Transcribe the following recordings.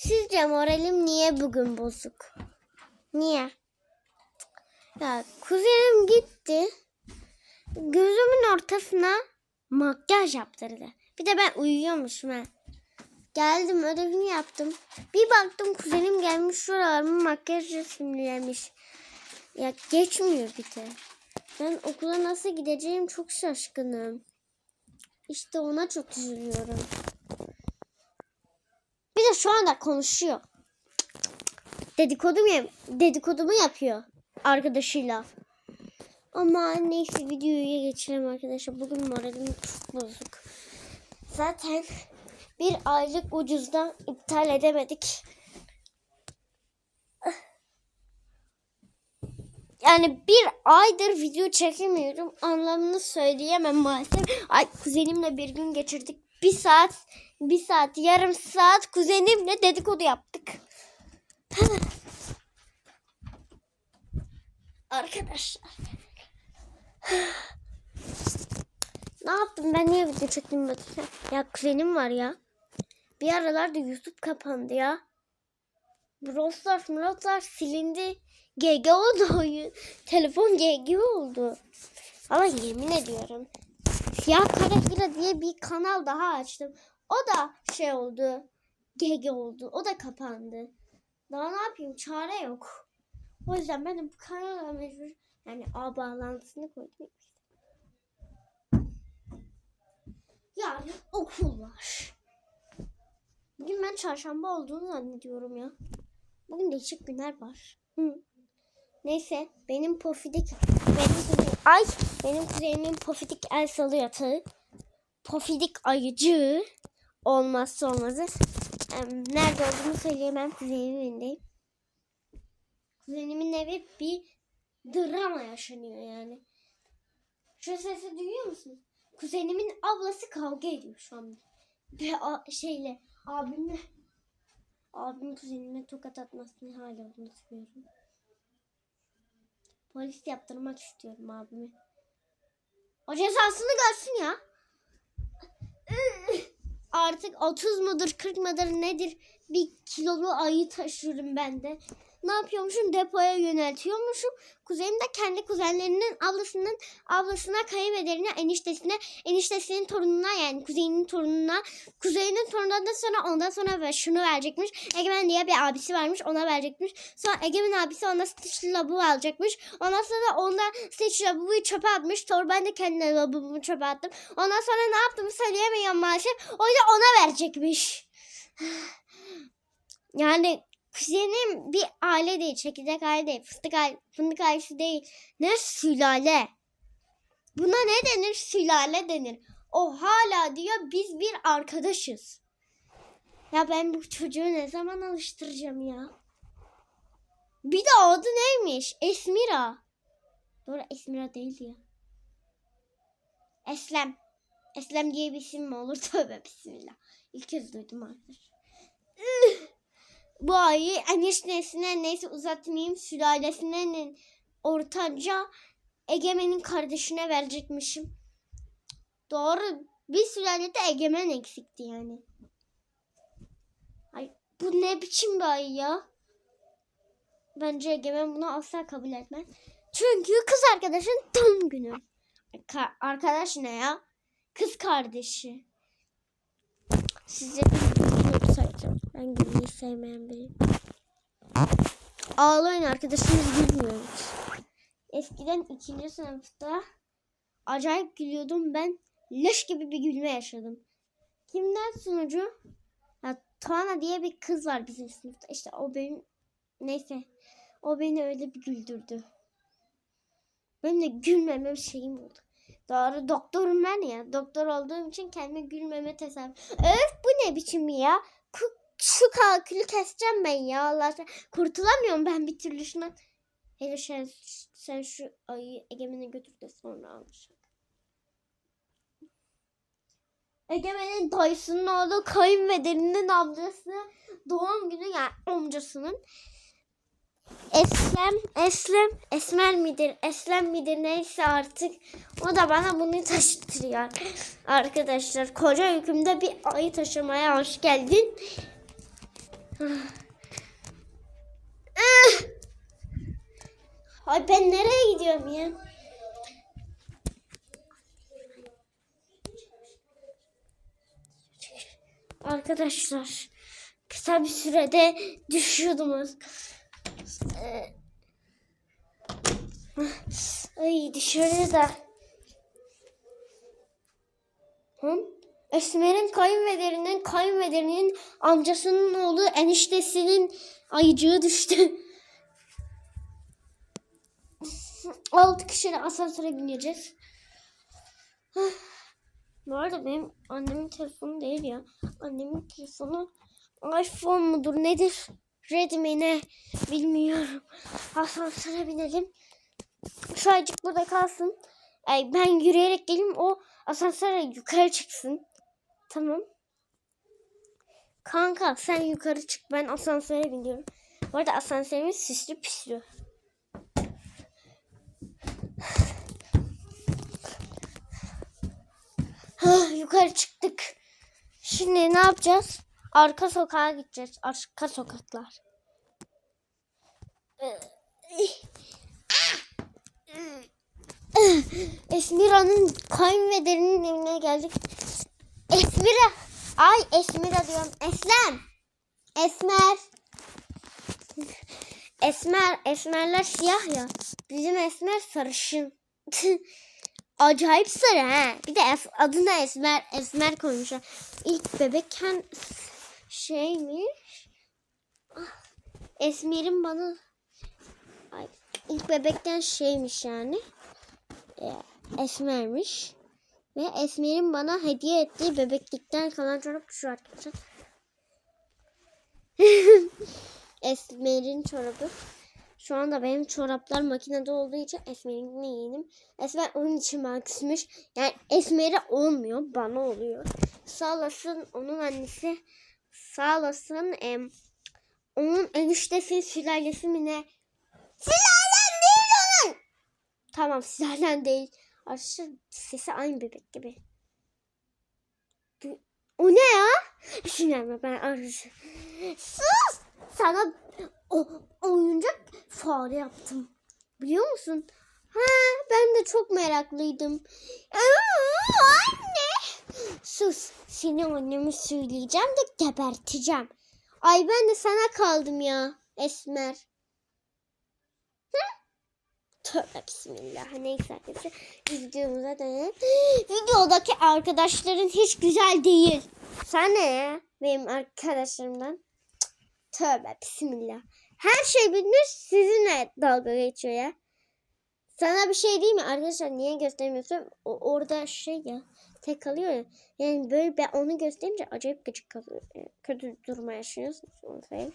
Sizce moralim niye bugün bozuk? Niye? Ya kuzenim gitti. Gözümün ortasına makyaj yaptırdı. Bir de ben uyuyormuşum ha. Geldim ödevini yaptım. Bir baktım kuzenim gelmiş şuralarımı makyajla simlemiş. Ya geçmiyor bir de. Ben okula nasıl gideceğim çok şaşkınım. İşte ona çok üzülüyorum. Bir de şu anda konuşuyor. Dedikodu mu, dedikodumu yapıyor arkadaşıyla. Ama neyse videoya geçelim arkadaşlar. Bugün moralim çok bozuk. Zaten bir aylık ucuzdan iptal edemedik. Yani bir aydır video çekemiyorum. Anlamını söyleyemem maalesef. Ay kuzenimle bir gün geçirdik. Bir saat, bir saat, yarım saat kuzenimle dedikodu yaptık. Arkadaşlar. ne yaptım ben niye video çektim. Ya kuzenim var ya. Bir aralarda YouTube kapandı ya. Brawl Stars, Brawl Stars silindi. GG oldu oyun. Telefon GG oldu. Ama yemin ediyorum. Siyah Kara diye bir kanal daha açtım. O da şey oldu. GG oldu. O da kapandı. Daha ne yapayım? Çare yok. O yüzden ben bu kanala mecbur yani ağ bağlantısını koydum. Yarın okul var. Bugün ben çarşamba olduğunu zannediyorum ya. Bugün değişik günler var. Hı. Neyse benim pofidik benim kuzenim, ay benim kuzenimin pofidik el salı yatağı. Pofidik ayıcı olmazsa olmazı. Nerede olduğumu söyleyemem kuzenimin evindeyim. Kuzenimin evi bir drama yaşanıyor yani. Şu sesi duyuyor musun? Kuzenimin ablası kavga ediyor şu an. Ve şeyle abimle abim kuzenime tokat atmasını hala unutmuyorum. Polis yaptırmak istiyorum abime. O cezasını görsün ya. Artık 30 mudur 40 mıdır nedir bir kilolu ayı taşıyorum ben de. Ne yapıyormuşum depoya yöneltiyormuşum. Kuzenim de kendi kuzenlerinin ablasının ablasına kayınpederine eniştesine eniştesinin torununa yani kuzeyinin torununa kuzeyinin torunundan da sonra ondan sonra ve şunu verecekmiş. Egemen diye bir abisi varmış ona verecekmiş. Sonra Egemen abisi ona Stitch labubu alacakmış. Ondan sonra onda Stitch labubuyu çöpe atmış. Sonra ben de kendi labubumu çöpe attım. Ondan sonra ne yaptığımı söyleyemiyorum maalesef. O yüzden ona verecekmiş. Yani kuzenim bir aile değil. Çekirdek aile değil. Fıstık aile, fındık ailesi değil. Ne sülale. Buna ne denir? Sülale denir. O hala diyor biz bir arkadaşız. Ya ben bu çocuğu ne zaman alıştıracağım ya? Bir de adı neymiş? Esmira. Doğru Esmira değil ya. Eslem. Eslem diye bir isim mi olur? Tövbe bismillah. İlk kez duydum arkadaşlar. Bu ayı eniştesine neyse uzatmayayım sülalesinin ortanca Egemen'in kardeşine verecekmişim. Doğru. Bir sülalede Egemen eksikti yani. Ay bu ne biçim bir ayı ya? Bence Egemen bunu asla kabul etmez. Çünkü kız arkadaşın doğum günü. Ka- arkadaş ne ya? Kız kardeşi. Sayacağım. Ben gülmeyi sevmeyen biriyim. Ağlayın arkadaşımız gülmüyor. Eskiden ikinci sınıfta acayip gülüyordum. Ben leş gibi bir gülme yaşadım. Kimden sunucu? Ya, Tuana diye bir kız var bizim sınıfta. İşte o benim neyse. O beni öyle bir güldürdü. Benim de gülmemem şeyim oldu. Doğru doktorum ben ya. Doktor olduğum için kendime gülmeme tesadüf. Öf bu ne biçim ya? Ku- şu kalkülü keseceğim ben ya Allah aşkına. Kurtulamıyorum ben bir türlü şuna. Hele sen, sen şu ayı Egemen'e götür de sonra alacak. Egemen'in dayısının oğlu kayınpederinin amcası doğum günü yani amcasının Eslem, Eslem, Esmer midir, Eslem midir neyse artık. O da bana bunu taşıtırıyor. Arkadaşlar koca yükümde bir ayı taşımaya hoş geldin. Ah! Ay ben nereye gidiyorum ya? Arkadaşlar kısa bir sürede düşüyordum az. Ay dışarıda. Hı? Esmer'in kayınvederinin kayınvederinin amcasının oğlu eniştesinin ayıcığı düştü. Altı kişiyle asansöre bineceğiz. Hah. Bu arada benim annemin telefonu değil ya. Annemin telefonu iPhone mudur nedir? Redmi ne bilmiyorum. Asansöre binelim. Ayıcık burada kalsın. Ben yürüyerek geleyim o asansöre yukarı çıksın. Tamam. Kanka sen yukarı çık ben asansöre biniyorum. Bu arada asansörümüz süslü püslü. Yukarı çıktık. Şimdi ne yapacağız? Arka sokağa gideceğiz. Arka sokaklar. Esmira'nın kayınvederinin evine geldik. Esmira. Ay Esmira diyorum. Eslem. Esmer. Esmer. Esmerler siyah ya. Bizim Esmer sarışın. Acayip sarı ha. Bir de es, adına Esmer Esmer koymuşlar. İlk bebekken şeymiş. Ah, Esmer'in bana Ay, ilk bebekten şeymiş yani. Ee, Esmer'miş. Ve Esmer'in bana hediye ettiği bebeklikten kalan çorap şu arkadaşlar. Esmer'in çorabı. Şu anda benim çoraplar makinede olduğu için Esmer'inkini giydim. Esmer onun için bana küsmüş. Yani Esmer'e olmuyor. Bana oluyor. Sağ olasın onun annesi. Sağ olasın. em, onun eniştesi sülalesi mi ne? Sülalen değil onun. Tamam sülalen değil. Arkadaşlar sesi aynı bebek gibi. Bu- O ne ya? Sinirlenme ben arayacağım. Sus! Sana o, oyuncak fare yaptım. Biliyor musun? Ha, ben de çok meraklıydım. Aa, anne! Sus, seni anneme söyleyeceğim de geberteceğim. Ay ben de sana kaldım ya Esmer. Tövbe bismillah. Neyse arkadaşlar. Videomuza dönelim. Videodaki arkadaşların hiç güzel değil. Sen ne ya? Benim arkadaşlarımdan. Tövbe bismillah. Her şey bilmiş sizinle dalga geçiyor ya. Sana bir şey değil mi arkadaşlar niye göstermiyorsun? O, orada şey ya tek kalıyor ya. Yani böyle ben onu gösterince acayip gıcık kalıyor. Yani kötü duruma yaşıyorsunuz. Onu söyleyeyim.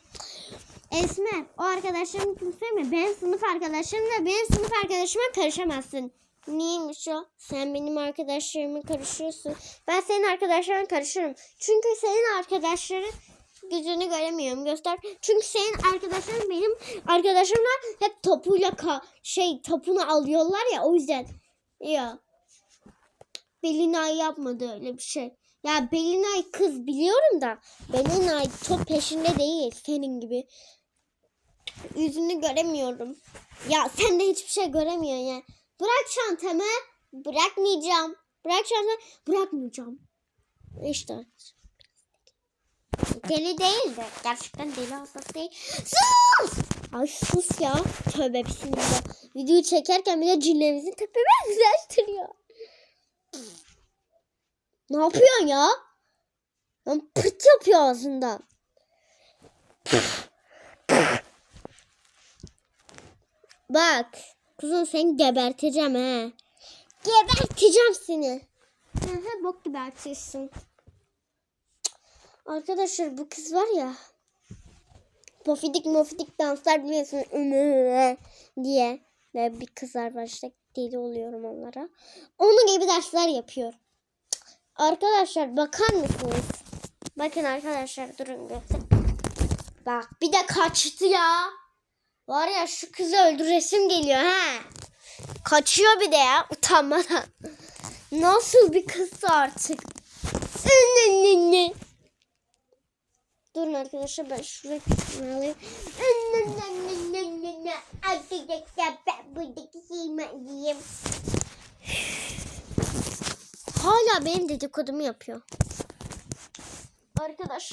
Esme o arkadaşlarını kimse mi? Ben sınıf arkadaşlarımla benim sınıf arkadaşıma karışamazsın. Neymiş o? Sen benim arkadaşlarıma karışıyorsun. Ben senin arkadaşlarına karışırım. Çünkü senin arkadaşların yüzünü göremiyorum göster. Çünkü senin arkadaşların benim arkadaşımla hep topuyla ka şey topunu alıyorlar ya o yüzden. Ya. Belinay yapmadı öyle bir şey. Ya Belinay kız biliyorum da Belinay top peşinde değil senin gibi. Yüzünü göremiyorum. Ya sen de hiçbir şey göremiyorsun ya. Bırak çantamı. Bırakmayacağım. Bırak çantamı. Bırakmayacağım. İşte. Deli değil de. Gerçekten deli hastası değil. Sus! Ay sus ya. Tövbe bismillah. Videoyu çekerken bile cillerimizin tepeme düzeltiriyor. Ne yapıyorsun ya? Lan pırt yapıyor ağzından. Bak. Kuzum seni geberteceğim he. Geberteceğim seni. Hı hı bok gebertirsin. Arkadaşlar bu kız var ya. Pofidik mofidik danslar biliyorsun. Ümü diye. Ve bir kızlar var işte deli oluyorum onlara. Onun gibi dersler yapıyor. Arkadaşlar bakar mısınız? Bakın arkadaşlar durun göster. Bak bir de kaçtı ya. Var ya şu kızı öldüresim geliyor ha. Kaçıyor bir de ya utanmadan. Nasıl bir kızsa artık. Durun arkadaşlar ben şuraya alayım. Arkadaşlar ben buradaki şeyimi alayım. Hala benim dedikodumu yapıyor. Arkadaşlar